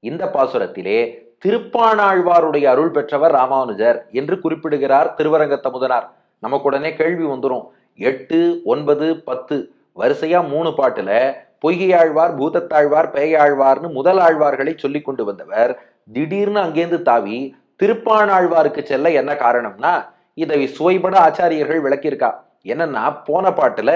இந்த பாசுரத்திலே திருப்பாணாழ்வாருடைய அருள் பெற்றவர் ராமானுஜர் என்று குறிப்பிடுகிறார் திருவரங்க தமுதனார் நமக்கு உடனே கேள்வி வந்துரும். எட்டு ஒன்பது பத்து வரிசையா மூணு பாட்டுல பொய்கையாழ்வார் பூதத்தாழ்வார் பேயாழ்வார்னு முதல் ஆழ்வார்களை சொல்லி கொண்டு வந்தவர் திடீர்னு அங்கேருந்து தாவி திருப்பாணாழ்வாருக்கு செல்ல என்ன காரணம்னா இதை சுவைபட ஆச்சாரியர்கள் விளக்கியிருக்கா. என்னன்னா போன பாட்டுல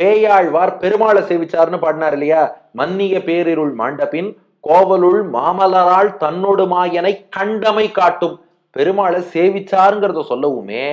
பேயாழ்வார் பெருமாளை சேவிச்சார்னு பாடினார் இல்லையா? மன்னிய பேரிருள் மாண்டபின் கோவலுள் மாமலரால் தன்னோடு மாயனை கண்டமை காட்டும். பெருமாளை சேவிச்சாருங்கிறத சொல்லவுமே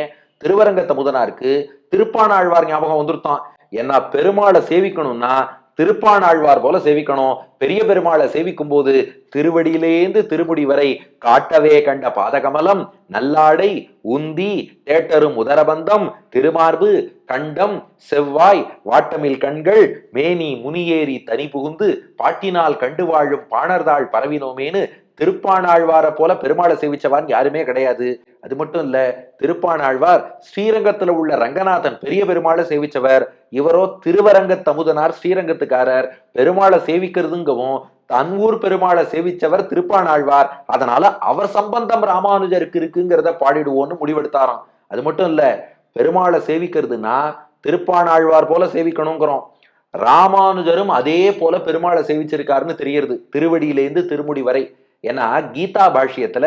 திருவரங்கத்த முதனாருக்கு திருப்பானாழ்வார் ஞாபகம் வந்துருத்தான். ஏன்னா பெருமாளை சேவிக்கணும்னா திருப்பாணாழ்வார் போல சேவிக்கணும். பெரிய பெருமாளை சேவிக்கும் போது திருவடியிலேந்து திருமுடி வரை காட்டவே கண்ட பாதகமலம் நல்லாடை உந்தி தேட்டரும் உதரபந்தம் திருமார்பு கண்டம் செவ்வாய் வாட்டமில் கண்கள் மேனி முனியேறி தனி புகுந்து பாட்டினால் கண்டு வாழும் பாணர்தாள் பரவினோமேனு திருப்பாணாழ்வாரை போல பெருமாளை சேவிச்சவான் யாருமே கிடையாது. அது மட்டும் இல்ல திருப்பாணாழ்வார் ஸ்ரீரங்கத்துல உள்ள ரங்கநாதன் பெரிய பெருமாளை சேவிச்சவர். இவரோ திருவரங்க தமுதனார் ஸ்ரீரங்கத்துக்காரர். பெருமாளை சேவிக்கிறதுங்கவும் தன் ஊர் பெருமாளை சேவிச்சவர் திருப்பாணாழ்வார் அதனால அவர் சம்பந்தம் ராமானுஜருக்கு இருக்குங்கிறத பாடிடுவோம்னு முடிவெடுத்தாராம். அது மட்டும் இல்ல பெருமாளை சேவிக்கிறதுனா திருப்பாணாழ்வார் போல சேவிக்கணுங்கிறோம். ராமானுஜரும் அதே போல பெருமாளை சேவிச்சிருக்காருன்னு தெரியறது. திருவடியிலேருந்து திருமுடி வரை. ஏன்னா கீதா பாஷ்யத்துல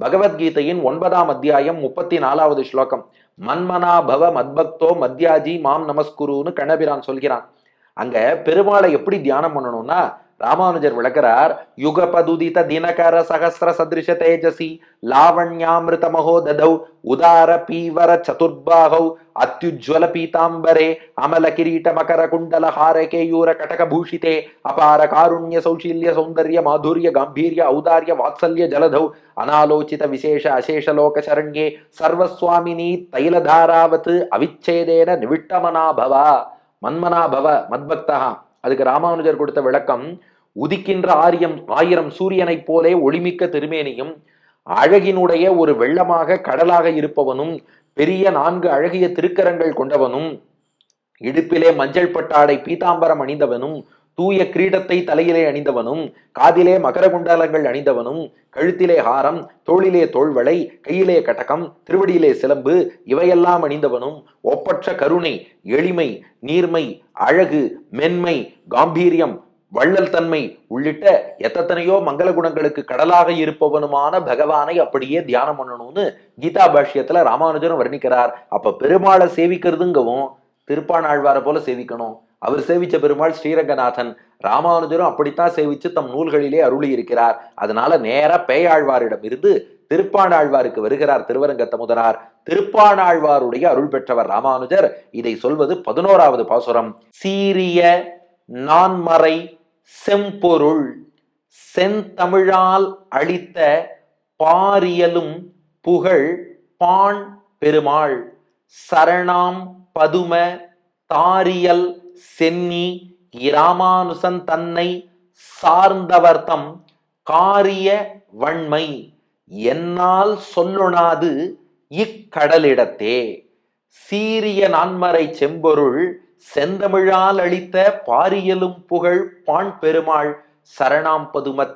பகவத்கீதையின் ஒன்பதாம் அத்தியாயம் முப்பத்தி நாலாவது ஸ்லோகம். மன்மனா பவ மத்பக்தோ மத்யாஜி மாம் நமஸ்குருன்னு கண்ணபிரான் சொல்கிறான். அங்க பெருமாளை எப்படி தியானம் பண்ணணும்னா ராமானுஜர் விளக்கிறார் யுகபதுதித தினகர சகசிர சதிருஷ தேஜசி லாவண்யாமிருத மகோததௌ உதார பீவர சதுர்பாகௌ அத்யுஜ்வல பீதாம்பரே அமல கிரீட மகர குண்டல ஹார கேயூர பூஷிதே அபார காருண்ய சௌஷீல்ய சௌந்தர்ய மாதுரிய காம்பீரிய ஔதாரிய வாத்சல்ய ஜலதௌ அனாலோச்சித விசேஷ அசேஷலோக சரண்யே சர்வஸ்வாமினி தைலதாராவத் அவிச்சேதேன நிவிட்டமனாபவா மன்மனாபவ மத்பக்தகா அதுக்கு ராமானுஜர் கொடுத்த விளக்கம் உதிக்கின்ற ஆரியம் ஆயிரம் சூரியனைப் போலே ஒளிமிக்க திருமேனியும் அழகினுடைய ஒரு வெள்ளமாக கடலாக இருப்பவனும் பெரிய நான்கு அழகிய திருக்கரங்கள் கொண்டவனும் இடுப்பிலே மஞ்சள் பட்டாடை பீதாம்பரம் அணிந்தவனும் தூய கிரீடத்தை தலையிலே அணிந்தவனும் காதிலே மகர குண்டலங்கள் அணிந்தவனும் கழுத்திலே ஹாரம் தோளிலே தோள்வளை கையிலே கட்டகம் திருவடியிலே சிலம்பு இவையெல்லாம் அணிந்தவனும் ஒப்பற்ற கருணை எளிமை நீர்மை அழகு மென்மை காம்பீரியம் வள்ளல் தன்மை உள்ளிட்ட எத்தனையோ மங்கள குணங்களுக்கு கடலாக இருப்பவனுமான பகவானை அப்படியே தியானம் பண்ணணும்னு கீதா பாஷ்யத்துல ராமானுஜரும் வர்ணிக்கிறார். அப்ப பெருமாளை சேவிக்கிறதுங்கவும் திருப்பான் ஆழ்வார போல சேவிக்கணும். அவர் சேவிச்ச பெருமாள் ஸ்ரீரங்கநாதன் ராமானுஜரும் அப்படித்தான் சேவிச்சு தம் நூல்களிலே அருளி இருக்கிறார் அதனால நேர பேயாழ்வாரிடம் இருந்து திருப்பாணாழ்வாருக்கு வருகிறார் திருவரங்கத்த தமுதனார் திருப்பாணாழ்வாருடைய அருள் பெற்றவர் ராமானுஜர் இதை சொல்வது பதினோராவது பாசுரம். சீரிய நான்மறை செம்பொருள் செந்தமிழால் அளித்த பாரியலும் புகழ் பான் பெருமாள் சரணாம் பதும தாரியல் சென்னி இராமானுசன் தன்னை சார்ந்தவர்த்தம் காரிய வன்மை என்னால் சொல்லுணாது இக்கடலிடத்தே. சீரிய நான்மறை செம்பொருள் செந்தமிழால் அளித்த பாரியலும் புகழ் பாண் பெருமாள் சரணாம்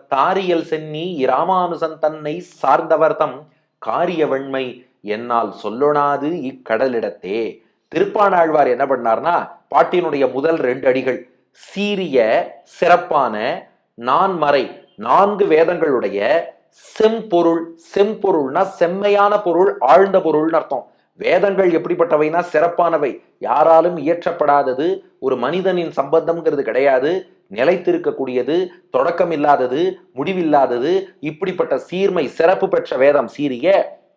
தாரியல் சென்னி இராமானுசன் தன்னை சார்ந்தவர்தம் காரிய வன்மை என்னால் சொல்லொணாது இக்கடலிடத்தே. திருப்பானாழ்வார் என்ன பண்ணார்னா பாட்டினுடைய முதல் ரெண்டு அடிகள் சீரிய சிறப்பான நான்மறை நான்கு வேதங்களுடைய செம்பொருள் செம்பொருள்னா செம்மையான பொருள் ஆழ்ந்த பொருள்னு அர்த்தம். வேதங்கள் எப்படிப்பட்டவைனா சிறப்பானவை. யாராலும் இயற்றப்படாதது ஒரு மனிதனின் சம்பந்தம்ங்கிறது கிடையாது நிலைத்திருக்கக்கூடியது தொடக்கம் இல்லாதது முடிவில்லாதது இப்படிப்பட்ட சீர்மை சிறப்பு பெற்ற வேதம் சீரிய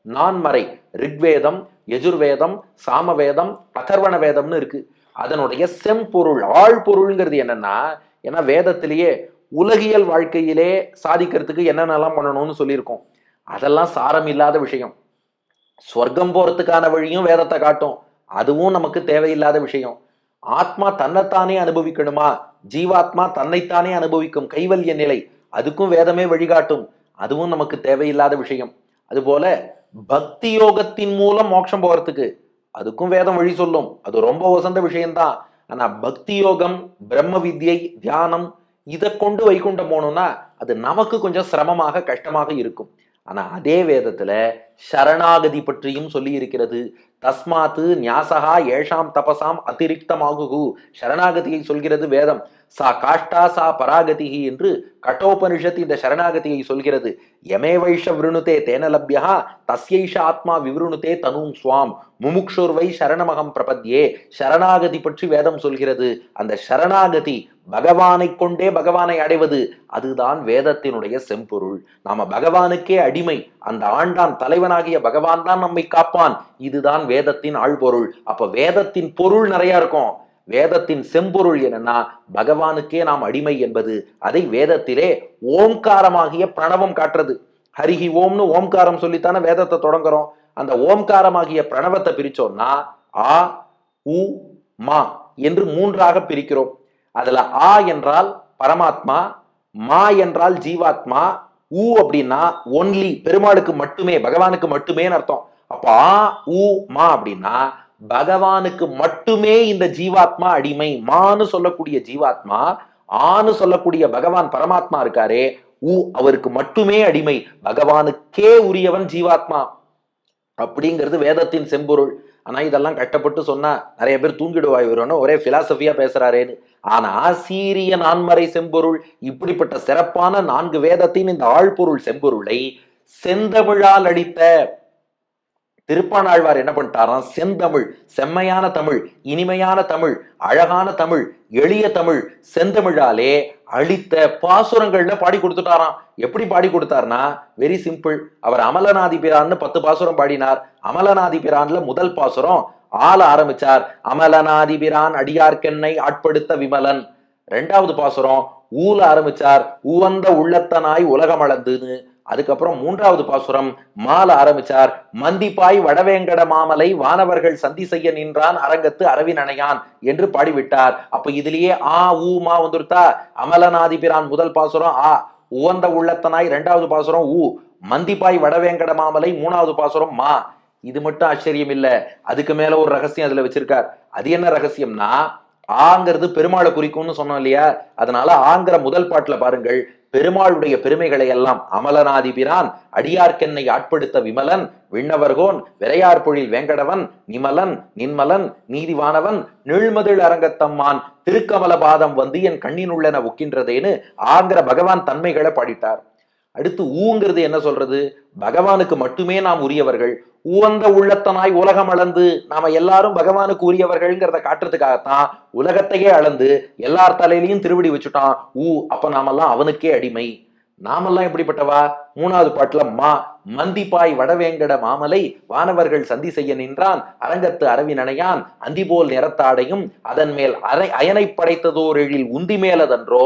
நான்மறை ரிக்வேதம் யஜுர்வேதம் சாமவேதம் அதர்வண வேதம்னு இருக்கு. அதனுடைய செம்பொருள் ஆழ்பொருள்ங்கிறது என்னன்னா ஏன்னா வேதத்திலேயே உலகியல் வாழ்க்கையிலே சாதிக்கிறதுக்கு என்னென்னலாம் பண்ணணும்னு சொல்லியிருக்கோம். அதெல்லாம் சாரம் இல்லாத விஷயம். ஸ்வர்க்கம் போறதுக்கான வழியும் வேதத்தை காட்டும். அதுவும் நமக்கு தேவையில்லாத விஷயம். ஆத்மா தன்னைத்தானே அனுபவிக்கணுமா? ஜீவாத்மா தன்னைத்தானே அனுபவிக்கும் கைவல்ய நிலை. அதுக்கும் வேதமே வழிகாட்டும். அதுவும் நமக்கு தேவையில்லாத விஷயம். அதுபோல பக்தி யோகத்தின் மூலம் மோட்சம் போகிறதுக்கு அதுக்கும் வேதம் வழி சொல்லும். அது ரொம்ப வசந்த விஷயம்தான். ஆனா பக்தி யோகம் பிரம்ம வித்யை தியானம் இதை கொண்டு வைகுண்டம் போகணும்னா அது நமக்கு கொஞ்சம் சிரமமாக கஷ்டமாக இருக்கும். ஆனா அதே வேதத்துல சரணாகதி பற்றியும் சொல்லி இருக்கிறது. தஸ்மாத்து நியாசகா ஏஷாம் தபசாம் அதிரிக்தமாகுகு. சரணாகதியை சொல்கிறது வேதம். சா காஷ்டா சா பராகதிகி என்று கட்டோபனிஷத் இந்த சரணாகதியை சொல்கிறது. யமே வைஷ விருணுதே தேன லப்யா தஸ்யைஷ ஆத்மா விவருணுதே தனும் சுவாம் முமுக்ஷோர்வை சரணமகம் பிரபத்யே. சரணாகதி பற்றி வேதம் சொல்கிறது. அந்த சரணாகதி பகவானை கொண்டே பகவானை அடைவது. அதுதான் வேதத்தினுடைய செம்பொருள். நாம பகவானுக்கே அடிமை. அந்த ஆண்டான் தலைவனாகிய பகவான் தான் நம்மை காப்பான். இதுதான் வேதத்தின் ஆழ்பொருள். அப்ப வேதத்தின் பொருள் நிறைய இருக்கும். வேதத்தின் செம்பொருள் என்னன்னா பகவானுக்கே நாம் அடிமை என்பது. அதை வேதத்திலே ஓம்காரமாகிய பிரணவம் காட்டுறது. ஹரிஹி ஓம்னு ஓம்காரம் சொல்லித்தானே வேதத்தை தொடங்குறோம். அந்த ஓம்காரமாகிய பிரணவத்தை பிரிச்சோம்னா ஆ உ மா என்று மூன்றாக பிரிக்கிறோம். அதுல ஆ என்றால் பரமாத்மா மா என்றால் ஜீவாத்மா ஊ அப்படின்னா ஒன்லி பெருமாளுக்கு மட்டுமே பகவானுக்கு மட்டுமேன்னு அர்த்தம். அப்ப ஆ ஊ மா அப்படின்னா பகவானுக்கு மட்டுமே இந்த ஜீவாத்மா அடிமை மான்னு சொல்லக்கூடிய ஜீவாத்மா ஆன்னு சொல்லக்கூடிய பகவான் பரமாத்மா இருக்காரே ஊ அவருக்கு மட்டுமே அடிமை பகவானுக்கே உரியவன் ஜீவாத்மா. அப்படிங்கிறது வேதத்தின் செம்பொருள். ஆனா இதெல்லாம் கஷ்டப்பட்டு சொன்னா நிறைய பேர் தூங்கிடுவாய் வரும்னு ஒரே பிலாசபியா பேசுகிறாரேன்னு ஆனா சீரிய நான்மறை செம்பொருள் இப்படிப்பட்ட சிறப்பான நான்கு வேதத்தின் இந்த ஆழ்பொருள் செம்பொருளை செந்தமிழால் அடித்த திருப்பாணாழ்வார் என்ன பண்ணிட்டாராம்? செந்தமிழ் செம்மையான தமிழ் இனிமையான தமிழ் அழகான தமிழ் எளிய தமிழ் செந்தமிழாலே அழித்த பாசுரங்கள்ல பாடி கொடுத்துட்டாராம். எப்படி பாடி கொடுத்தார்னா வெரி சிம்பிள் அவர் அமலநாதி பிரான்னு பத்து பாசுரம் பாடினார். அமலநாதி பிரான்ல முதல் பாசுரம் ஆள ஆரம்பிச்சார். அமலநாதி பிரான் அடியார்க்கென்னை ஆட்படுத்த விமலன். ரெண்டாவது பாசுரம் ஊல ஆரம்பிச்சார். உவந்த உள்ளத்தனாய் உலகமளந்துன்னு அதுக்கப்புறம் மூன்றாவது பாசுரம் மால ஆரம்பிச்சார். மந்திப்பாய் வடவேங்கட மாமலை வானவர்கள் சந்தி செய்ய நின்றான் அரங்கத்து அரவினணையான் என்று பாடிவிட்டார். அப்ப இதுலயே ஆ ஊ மா வந்துருத்தா? அமலநாதிபிரான் முதல் பாசுரம் ஆ. உவந்த உள்ளத்தனாய் இரண்டாவது பாசுரம் ஊ. மந்திப்பாய் வடவேங்கட மாமலை மூணாவது பாசுரம் மா. இது மட்டும் ஆச்சரியம் இல்ல. அதுக்கு மேல ஒரு ரகசியம் அதுல வச்சிருக்கார். அது என்ன ரகசியம்னா ஆங்கிறது பெருமாளை குறிக்கும்னு சொன்னோம் இல்லையா? அதனால ஆங்கிற முதல் பாட்டுல பாருங்கள். பெருமாளுடைய பெருமைகளை எல்லாம் அமலனாதிபிரான் அடியார்க்கென்னை ஆட்படுத்த விமலன் விண்ணவர்கோன் விரையார் பொழில் வேங்கடவன் நிமலன் நின்மலன் நீதிவானவன் நிழ்மதில் அரங்கத்தம்மான் திருக்கமல பாதம் வந்து என் கண்ணினுள்ளன ஒக்கின்றதேன்னு ஆங்கிற பகவான் தன்மைகளை பாடிட்டார். அடுத்து ஊங்கிறது என்ன சொல்றது? பகவானுக்கு மட்டுமே நாம் உரியவர்கள். உவந்த உள்ளத்தனாய் உலகம் அளந்து நாம எல்லாரும் பகவானுக்கு உரியவர்கள்ங்கிறத காட்டுறதுக்காகத்தான் உலகத்தையே அளந்து எல்லார் தலையிலையும் திருவடி வச்சுட்டான். ஊ அப்ப நாமெல்லாம் அவனுக்கே அடிமை. நாமெல்லாம் எப்படிப்பட்டவா? மூணாவது பாட்டுல மா மந்திப்பாய் வடவேங்கட மாமலை வானவர்கள் சந்தி செய்ய நின்றான் அரங்கத்து அரவினணையான் அந்திபோல் நிறத்தாடையும் அதன் மேல் அரை அயனை படைத்ததோர் எழில் உந்தி மேலதன்றோ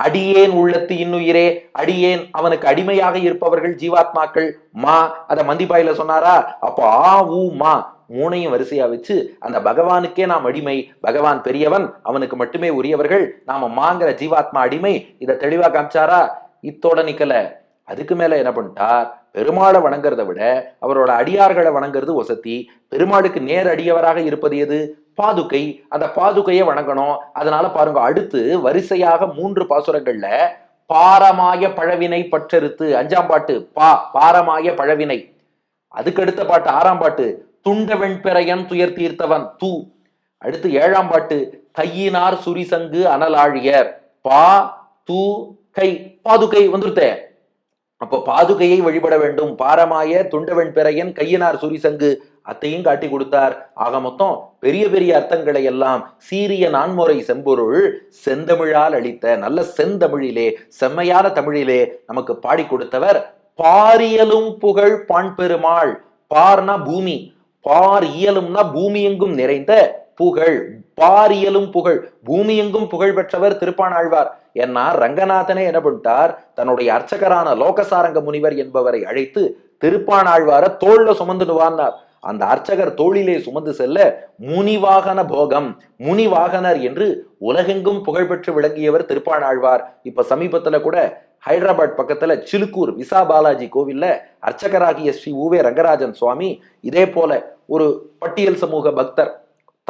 அடியேன் உள்ளத்து இன்னுயிரே அடியேன் அவனுக்கு அடிமையாக இருப்பவர்கள் ஜீவாத்மாக்கள் மா. அத மந்திபாயில சொன்னாரா? அப்போ ஆ ஊ மா மூணையும் வரிசையா வச்சு அந்த பகவானுக்கே நாம் அடிமை பகவான் பெரியவன் அவனுக்கு மட்டுமே உரியவர்கள் நாம மாங்கிற ஜீவாத்மா அடிமை இதை தெளிவா காமிச்சாரா? இத்தோட நிக்கல. அதுக்கு மேல என்ன பண்ணிட்டார்? பெருமாளை வணங்குறதை விட அவரோட அடியார்களை வணங்குறது வசதி பெருமாளுக்கு நேர் அடியவராக இருப்பது எது? பாதுகை அந்த பாதுகையை வணங்கணும். அதனால பாருங்க அடுத்து வரிசையாக மூன்று பாசுரங்கள்ல பாரமாய பழவினை பற்றறுத்து அஞ்சாம் பாட்டு பா பாரமாய பழவினை. அதுக்கு அடுத்த பாட்டு ஆறாம் பாட்டு துண்டவெண் பிறையன் துயர் தீர்த்தவன் தூ. அடுத்து ஏழாம் பாட்டு கையினார் சுரிசங்கு அனலாழியர் பா தூ கை பாதுகை வந்துருத்தே. அப்போ பாதுகையை வழிபட வேண்டும். பாரமாய துண்டவெண் பிறையன் கையினார் சுரிசங்கு அத்தையும் காட்டி கொடுத்தார். ஆக மொத்தம் பெரிய பெரிய அர்த்தங்களை எல்லாம் சீரிய நான்முறை செம்பொருள் செந்தமிழால் அளித்த நல்ல செந்தமிழிலே செம்மையான தமிழிலே நமக்கு பாடி கொடுத்தவர் பாரியலும் புகழ் பான் பெருமாள் பார்னா பூமி. பார் இயலும்னா பூமி எங்கும் நிறைந்த புகழ். பாரியலும் புகழ். பூமி எங்கும் புகழ் பெற்றவர் திருப்பானாழ்வார். ஏன்னா ரங்கநாதனே என்ன பண்ணிட்டார்? தன்னுடைய அர்ச்சகரான லோகசாரங்க முனிவர் என்பவரை அழைத்து திருப்பானாழ்வார தோல்ல சுமந்துட்டு வான்னார் அந்த அர்ச்சகர் தோளிலே சுமந்து செல்ல முனிவாகன போகம் முனிவாகனர் என்று உலகெங்கும் புகழ்பெற்று விளங்கியவர் திருப்பாணாழ்வார் இப்ப சமீபத்துல கூட ஹைதராபாத் பக்கத்துல சிலுக்கூர் விசா பாலாஜி கோவில்ல அர்ச்சகராகிய ஸ்ரீ உவே ரங்கராஜன் சுவாமி இதே போல ஒரு பட்டியல் சமூக பக்தர்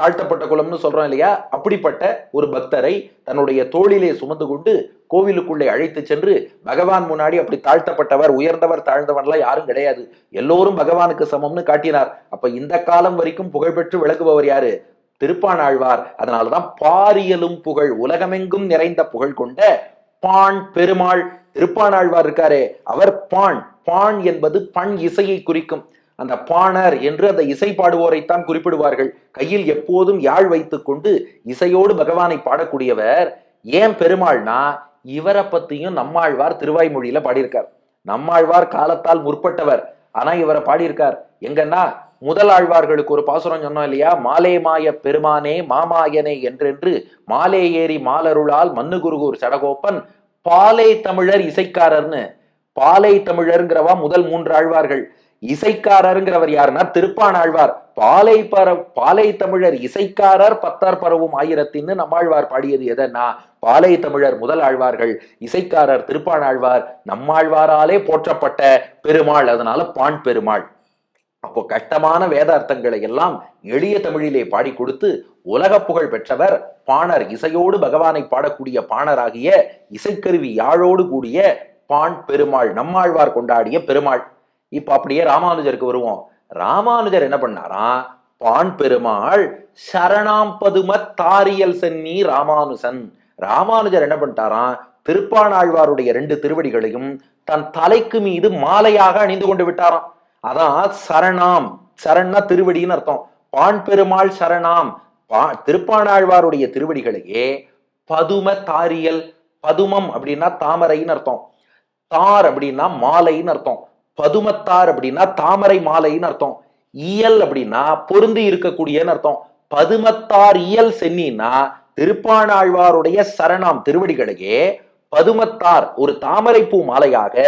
தாழ்த்தப்பட்ட குலம்னு சொல்றோம் இல்லையா? அப்படிப்பட்ட ஒரு பக்தரை தன்னுடைய தோளிலே சுமந்து கொண்டு கோவிலுக்குள்ளே அழைத்து சென்று பகவான் முன்னாடி அப்படி தாழ்த்தப்பட்டவர் உயர்ந்தவர் தாழ்ந்தவன்லாம் யாரும் கிடையாது. எல்லோரும் பகவானுக்கு சமம்னு காட்டினார். அப்ப இந்த காலம் வரைக்கும் புகழ்பெற்று விளங்குபவர் யாரு? திருப்பானாழ்வார். அதனாலதான் பாரியலும் புகழ் உலகமெங்கும் நிறைந்த புகழ் கொண்ட பாண் பெருமாள். திருப்பானாழ்வார் இருக்காரே அவர் பாண் பாண் என்பது பண் இசையை குறிக்கும். அந்த பாணர் என்று அந்த இசை பாடுவோரைத்தான் குறிப்பிடுவார்கள். கையில் எப்போதும் யாழ் வைத்துக் கொண்டு இசையோடு பகவானை பாடக்கூடியவர் ஏன் பெருமாள்னா இவரை பத்தியும் நம்மாழ்வார் திருவாய்மொழியில பாடியிருக்கார். நம்மாழ்வார் காலத்தால் முற்பட்டவர் ஆனா இவரை பாடியிருக்கார். எங்கன்னா முதல் ஆழ்வார்களுக்கு ஒரு பாசுரம் சொன்னோம் இல்லையா? மாலே மாய பெருமானே மாமாயனே என்றென்று மாலே ஏறி மாலருளால் மன்னுகுருகூர் சடகோப்பன் பாலை தமிழர் இசைக்காரர்னு. பாலை தமிழருங்கிறவா முதல் மூன்று ஆழ்வார்கள். இசைக்காரருங்கிறவர் யாருன்னா திருப்பானாழ்வார். பாலை பர பாலை தமிழர் இசைக்காரர் பத்தார் பரவும் ஆயிரத்தின்னு நம்மாழ்வார் பாடியது எதன்னா பாலை தமிழர் முதல் ஆழ்வார்கள் இசைக்காரர் திருப்பானாழ்வார் நம்மாழ்வாராலே போற்றப்பட்ட பெருமாள் அதனால பான் பெருமாள். அப்போ கஷ்டமான வேதார்த்தங்களை எல்லாம் எளிய தமிழிலே பாடி கொடுத்து உலக புகழ் பெற்றவர் பாணர். இசையோடு பகவானை பாடக்கூடிய பாணராகிய இசைக்கருவி யாழோடு கூடிய பான் பெருமாள் நம்மாழ்வார் கொண்டாடிய பெருமாள். இப்ப அப்படியே ராமானுஜருக்கு வருவோம். ராமானுஜர் என்ன பண்ணாராம் பான் பெருமாள் சரணாம் பதும தாரியல் சென்னி ராமானுசன். ராமானுஜர் என்ன பண்ணிட்டாராம் திருப்பாணாழ்வாருடைய ரெண்டு திருவடிகளையும் தன் தலைக்கு மீது மாலையாக அணிந்து கொண்டு விட்டாராம். அதான் சரணாம் சரண்னா திருவடின்னு அர்த்தம். பான் பெருமாள் சரணாம் பா திருப்பாணாழ்வாருடைய திருவடிகளையே பதும தாரியல் பதுமம் அப்படின்னா தாமரைன்னு அர்த்தம். தார் அப்படின்னா மாலைன்னு அர்த்தம். பதுமத்தார் அப்படின்னா தாமரை மாலைன்னு அர்த்தம். இயல் அப்படின்னா பொருந்தி இருக்கக்கூடியன்னு அர்த்தம். பதுமத்தார் இயல் சென்னின்னா திருப்பாணாழ்வாருடைய சரணாம் திருவடிகளையே பதுமத்தார் ஒரு தாமரைப்பூ மாலையாக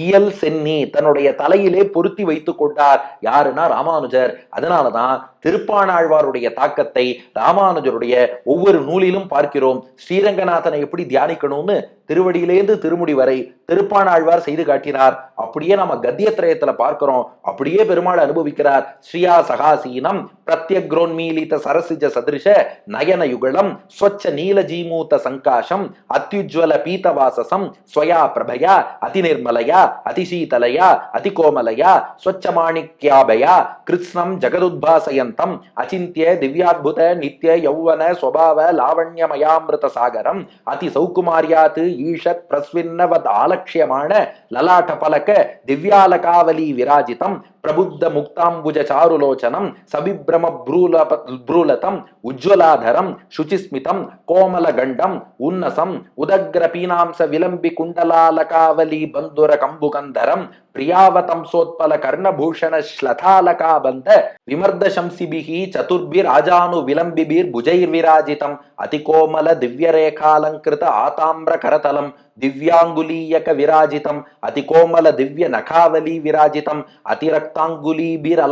இயல் சென்னி தன்னுடைய தலையிலே பொருத்தி வைத்துக் கொண்டார். யாருன்னா ராமானுஜர். அதனாலதான் திருப்பாணாழ்வாருடைய தாக்கத்தை ராமானுஜருடைய ஒவ்வொரு நூலிலும் பார்க்கிறோம். ஸ்ரீரங்கநாதனை எப்படி தியானிக்கணும்னு திருவடியிலேந்து திருமுடி வரை திருப்பானாழ்வார் செய்து காட்டினார். அப்படியே நம்ம கத்தியத்திரயத்துல பார்க்கிறோம். அப்படியே பெருமாள் அனுபவிக்கிறார். ஸ்ரீயா சகாசீனம் பிரத்யக்ரோன்மீலித சரசிஜ சதிருஷ நயன யுகலம் ஸ்வச்ச நீலஜீமூத்த சங்காசம் அத்யுஜ்வல பீதவாசசம் ஸ்வயா பிரபயா அதிநிர்மலயா அதிசீதலயா அதிகோமலயா ஸ்வச்சமாணிக்யாபயா கிருஷ்ணம் ஜெகதுத்பாசயந்தம் அச்சிந்திய திவ்யாத்புத நித்ய யௌவன ஸ்வபாவ லாவண்யமயாமிருத சாகரம் அதி சௌகுமாரியாத்து ஈஷத் பிரஸ்வின்னவத் ஆலட்சியமான லலாட்ட பலக திவ்யாலகாவலி விராஜிதம் பிரபுத்த முக்தாம்புஜ சாருலோச்சனம் சபிப்ரம ப்ரூல ப்ரூலதம் உஜ்வலாதரம் சுச்சிஸ்மிதம் கோமலகண்டம் உன்னசம் உதக்ர பீனாம்ச விலம்பி குண்டலாலகாவலி பந்துர கம்புகந்தரம் பிரியாவதம்சோத்பல கர்ணபூஷண ஸ்லதாலகாபந்த விமர்த சம்சிபிஹி சதுர்பிர் ஆஜானு விலம்பிபிர் புஜைர் விராஜிதம் அதிகோமல திவ்யரேகாலங்கிருத ஆதாம்பிர கரதலம் திவ்யாங்குலீயக விராஜிதம் அதிகோமல திவ்ய நகாவலி விராஜிதம் அதிரக்தாங்குலீபிர்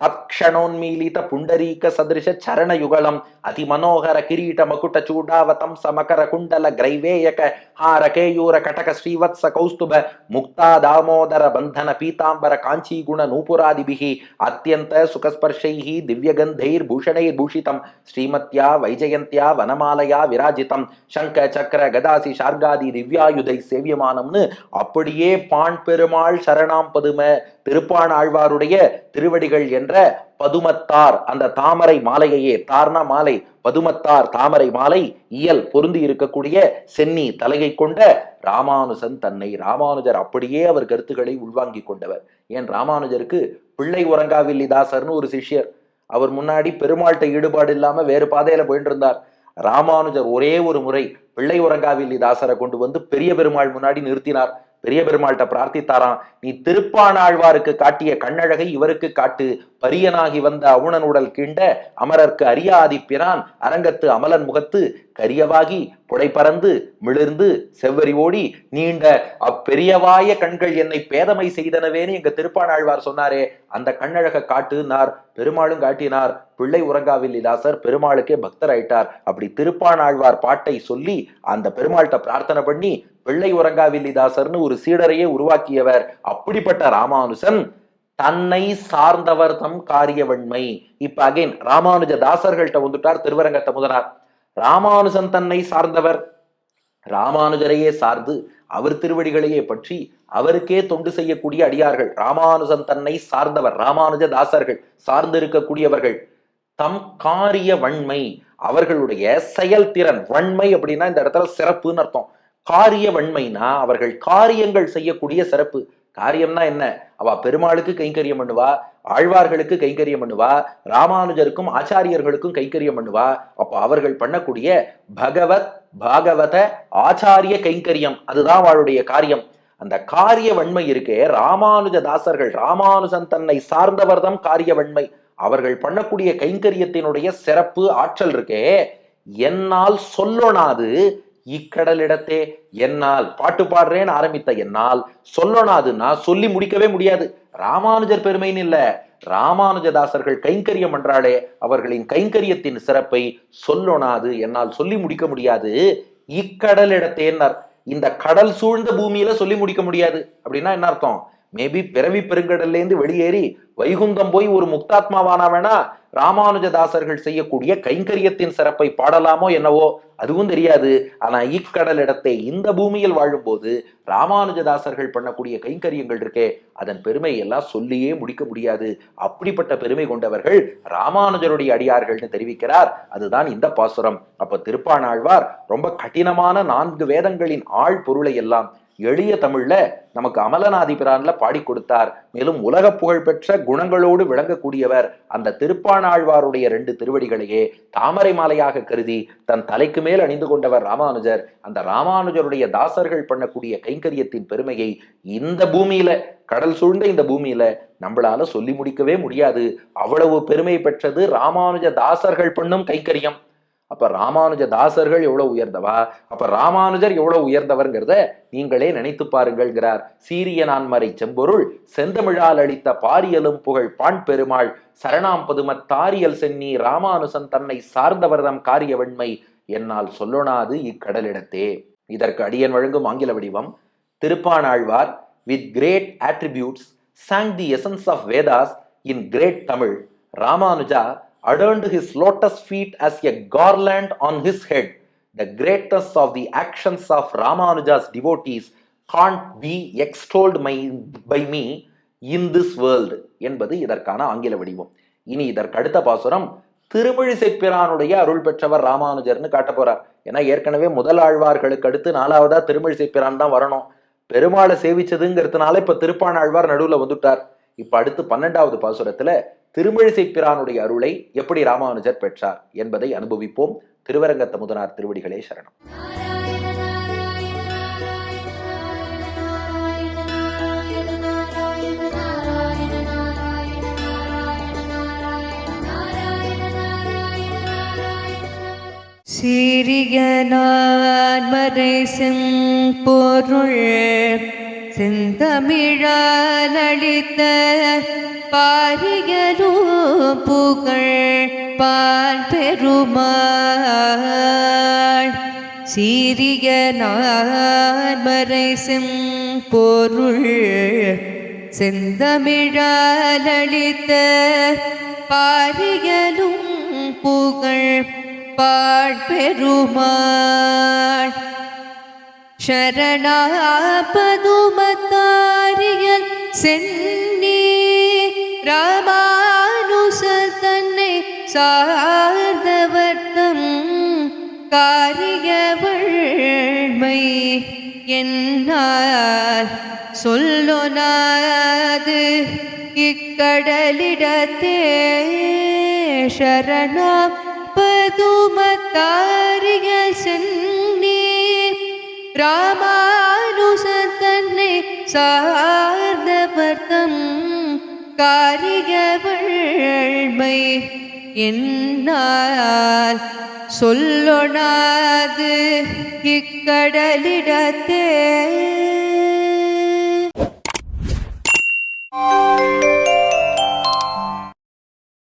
அலங்கிருதம் தக்ஷணோன்மீலித புண்டரீக சதிருஷ சரணயுகலம் அதிமனோகர கிரீட மகுட சூடாவதம் சமகர குண்டல கிரைவேயக ஹார கேயூர கடக ஸ்ரீவத்ச கௌஸ்துப முக்தா தாமோதர பந்தன பீதாம்பர காஞ்சி குண நூபுராதிபிஹி அத்தியந்த சுகஸ்பர்ஷைஹி திவ்யகந்தைர் பூஷணைர் பூஷிதம் ஸ்ரீமத்யா வைஜயந்தியா வனமாலயா விராஜிதம் சங்க சக்கர கதாசி ஷார்காதி திவ்யாயுதை சேவியமானம்னு அப்படியே பாண் பெருமாள் சரணாம் பதும திருப்பாண் ஆழ்வாருடைய திருவடிகள் என்ற இருக்கின்ற பதுமத்தார் அந்த தாமரை மாலையையே தார்னா மாலை பதுமத்தார் தாமரை மாலை இயல் பொருந்தி இருக்கக்கூடிய சென்னி தலையை கொண்ட ராமானுஜன் தன்னை ராமானுஜர் அப்படியே அவர் கருத்துக்களை உள்வாங்கி கொண்டவர். ஏன் ராமானுஜருக்கு பிள்ளை உறங்காவில்லிதாசர்னு ஒரு சிஷ்யர். அவர் முன்னாடி பெருமாள்கிட்ட ஈடுபாடு இல்லாம வேறு பாதையில போயிட்டு இருந்தார் ராமானுஜர் ஒரே ஒரு முறை பிள்ளை உறங்காவில்லி தாசரை கொண்டு வந்து பெரிய பெருமாள் முன்னாடி நிறுத்தினார். பெரிய பெருமாள்கிட்ட பிரார்த்தித்தாராம் நீ திருப்பானாழ்வாருக்கு காட்டிய கண்ணழகை இவருக்கு காட்டு. பரியனாகி வந்த அவுணன் உடல் கீண்ட அமரர்க்கு அரியாதி பிரான் அரங்கத்து அமலன் முகத்து கரியவாகி புடைபறந்து மிளிர்ந்து செவ்வரி ஓடி நீண்ட அப்பெரியவாய கண்கள் என்னை பேதமை செய்தனவேன்னு எங்க திருப்பானாழ்வார் சொன்னாரே. அந்த கண்ணழக காட்டுனார் பெருமாளும் காட்டினார். பிள்ளை உறங்காவில்லிதாசர் பெருமாளுக்கே பக்தர் ஆயிட்டார் அப்படி திருப்பானாழ்வார் பாட்டை சொல்லி அந்த பெருமாள்கிட்ட பிரார்த்தனை பண்ணி வெள்ளை உரங்காவில்லிதாசர்னு ஒரு சீடரையே உருவாக்கியவர் அப்படிப்பட்ட ராமானுசன் தன்னை சார்ந்தவர் தம் காரியவன்மை இப்ப அகைன் ராமானுஜ தாசர்கள்ட்ட வந்துட்டார் திருவரங்கத்த முதனார் ராமானுஜன் தன்னை சார்ந்தவர். ராமானுஜரையே சார்ந்து அவர் திருவடிகளையே பற்றி அவருக்கே தொண்டு செய்யக்கூடிய அடியார்கள். ராமானுஜன் தன்னை சார்ந்தவர் ராமானுஜ தாசர்கள் சார்ந்து இருக்கக்கூடியவர்கள் தம் காரிய வன்மை அவர்களுடைய செயல்திறன் வன்மை அப்படின்னா இந்த இடத்துல சிறப்புன்னு அர்த்தம். காரிய வன்மைனா அவர்கள் காரியங்கள் செய்யக்கூடிய சிறப்பு. காரியம்னா என்ன? அவ பெருமாளுக்கு கைங்கரியம் பண்ணுவா ஆழ்வார்களுக்கு கைங்கரியம் பண்ணுவா ராமானுஜருக்கும் ஆச்சாரியர்களுக்கும் கைங்கரியம் பண்ணுவா. அப்ப அவர்கள் பண்ணக்கூடிய பகவத் பாகவத ஆச்சாரிய கைங்கரியம். அதுதான் அவளுடைய காரியம். அந்த காரிய வன்மை இருக்கே ராமானுஜ தாசர்கள் ராமானுஜன் தன்னை சார்ந்தவர்தம் காரிய வன்மை. அவர்கள் பண்ணக்கூடிய கைங்கரியத்தினுடைய சிறப்பு ஆற்றல் இருக்கே என்னால் சொல்லொணாது இக்கடலிடத்தே என்னால் பாட்டு பாடுறேன்னு ஆரம்பித்த என்னால் சொல்லொணாதுன்னா சொல்லி முடிக்கவே முடியாது. ராமானுஜர் பெருமைன்னு இல்ல. ராமானுஜதாசர்கள் கைங்கரியம் என்றாலே அவர்களின் கைங்கரியத்தின் சிறப்பை சொல்லொணாது என்னால் சொல்லி முடிக்க முடியாது. இக்கடலிடத்தேன்னார் இந்த கடல் சூழ்ந்த பூமியில சொல்லி முடிக்க முடியாது. அப்படின்னா என்ன அர்த்தம்? மேபி பிறவி பெருங்கடல்ல இருந்து வெளியேறி வைகுந்தம் போய் ஒரு முக்தாத்மாவானா வேணா ராமானுஜதாசர்கள் செய்யக்கூடிய கைங்கரியத்தின் சிறப்பை பாடலாமோ என்னவோ அதுவும் தெரியாது. ஆனா இக்கடல் இடத்தை இந்த பூமியில் வாழும்போது ராமானுஜதாசர்கள் பண்ணக்கூடிய கைங்கரியங்கள் இருக்கே அதன் பெருமை எல்லாம் சொல்லியே முடிக்க முடியாது. அப்படிப்பட்ட பெருமை கொண்டவர்கள் ராமானுஜருடைய அடியார்கள்னு தெரிவிக்கிறார். அதுதான் இந்த பாசுரம். அப்ப திருப்பாணாழ்வார் ரொம்ப கடினமான நான்கு வேதங்களின் ஆள் பொருளை எல்லாம் எளிய தமிழ்ல நமக்கு அமலநாதி பிரான்ல பாடி கொடுத்தார். மேலும் உலக புகழ் பெற்ற குணங்களோடு விளங்கக்கூடியவர் அந்த திருப்பானாழ்வாருடைய ரெண்டு திருவடிகளையே தாமரை மாலையாக கருதி தன் தலைக்கு மேல் அணிந்து கொண்டவர் ராமானுஜர். அந்த ராமானுஜருடைய தாசர்கள் பண்ணக்கூடிய கைங்கரியத்தின் பெருமையை இந்த பூமியில கடல் சூழ்ந்த இந்த பூமியில நம்மளால சொல்லி முடிக்கவே முடியாது. அவ்வளவு பெருமை பெற்றது ராமானுஜ தாசர்கள் பண்ணும் கைங்கரியம். அப்ப ராமானுஜ தாசர்கள் எவ்வளவு உயர்ந்தவா? அப்ப ராமானுஜர் எவ்வளவு உயர்ந்தவர்ங்கிறத நீங்களே நினைத்து பாருங்கள்ங்கிறார். சீரிய நான்மறை செம்பொருள் செந்தமிழால் அளித்த பாரியலும் புகழ் பாண் பெருமாள் சரணாம் பதுமத் தாரியல் சென்னி ராமானுசன் தன்னை சார்ந்தவர்தம் காரியவெண்மை என்னால் சொல்லொணாது இக்கடலிடத்தே. இதற்கு அடியன் வழங்கும் ஆங்கில வடிவம் Thiruppanazhwar with great attributes sang the essence of Vedas in great Tamil Ramanuja adorned his lotus feet as a garland on his head. The greatness of the actions of Ramanuja's devotees can't be extolled my- by me in this world என்பது இதற்கான ஆங்கில வடிவம். இனி இதற்கு அடுத்த பாசுரம் திருமழிசை பிரானுடைய அருள் பெற்றவர் ராமானுஜர்னு காட்ட போறார். ஏன்னா ஏற்கனவே முதல் ஆழ்வார்களுக்கு அடுத்து நாலாவதா திருமழிசை பிரான் தான் வரணும். பெருமாளை சேவிச்சதுங்கிறதுனால இப்ப திருப்பானாழ்வார் நடுவில் வந்துட்டார். இப்ப அடுத்து பன்னெண்டாவது பாசுரத்துல திருமழிசை பிரானுடைய அருளை எப்படி ராமானுஜர் பெற்றார் என்பதை அனுபவிப்போம். திருவரங்கத்த முதனார் திருவடிகளே சரணம். சீரிய நான்மறை செம்பொருள் செந்தமிழால் அளித்த பாரியலும் புகழ் பால் பெருமாள். சீரிய நான்மறை செம்பொருள் செந்தமிழால் அளித்த பாரியலும் புகழ் பாழ்பெருமாள் சரணாபதுமத்தாரியல் சென்னி சார்ந்தவர்த்தம் காரியவழ்மை என்னால் சொல்லொனாது. இக்கடலிடத்தே சரணம் பதுமத்தாரிய சென்னி ராமானுசத்தன்னை சார்ந்தவர்த்தம் காரியவழ்மை என்னால் சொல்லொணாது இக்கடலிடத்தே.